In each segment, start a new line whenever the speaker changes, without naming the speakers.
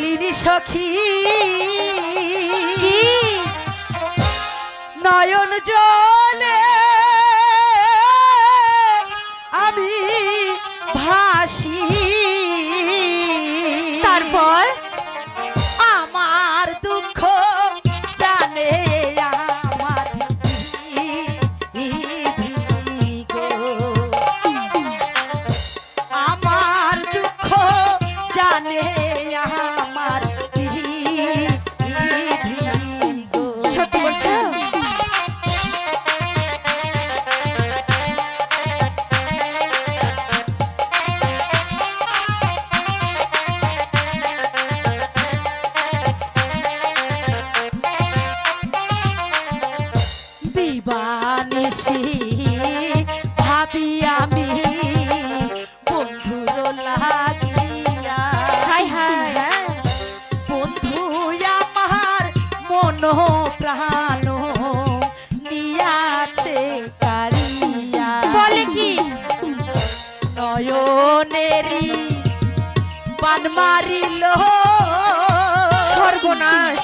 Linyi সখী। নয়ন জলে আমি ভাসি। দিবানিসি ভাবি আমি বন্ধুর লাগিয়া।
হাই হাই।
হ্যাঁ, বন্ধু আমার মন প্রাণ নিয়াছে কারিয়া।
বলে কি?
নয়নেরি পান মারিল।
সর্বনাশ।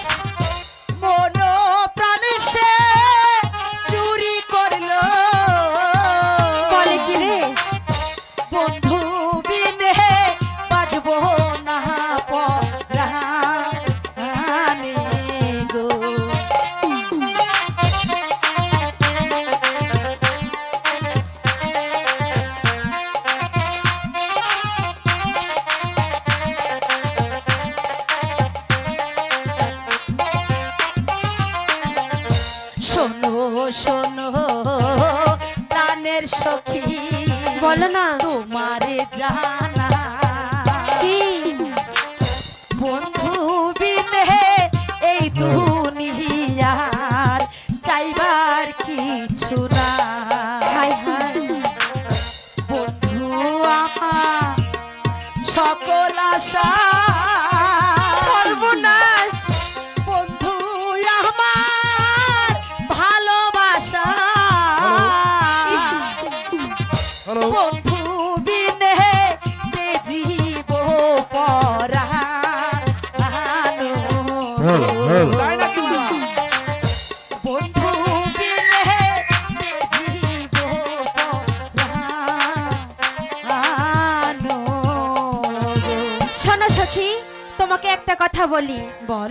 শোনো শোনো প্রাণের সখী।
বলো না।
তোমারে জানা।
কি?
বন্ধু বিনে এই দুনিয়ার চাইবার কিছু না বন্ধু আমার সকল আশা বন্ধু বিনে জীব পরা বন্ধু বিনে জীব পরানো
শোনো সখী তোমাকে একটা কথা বলি।
বল।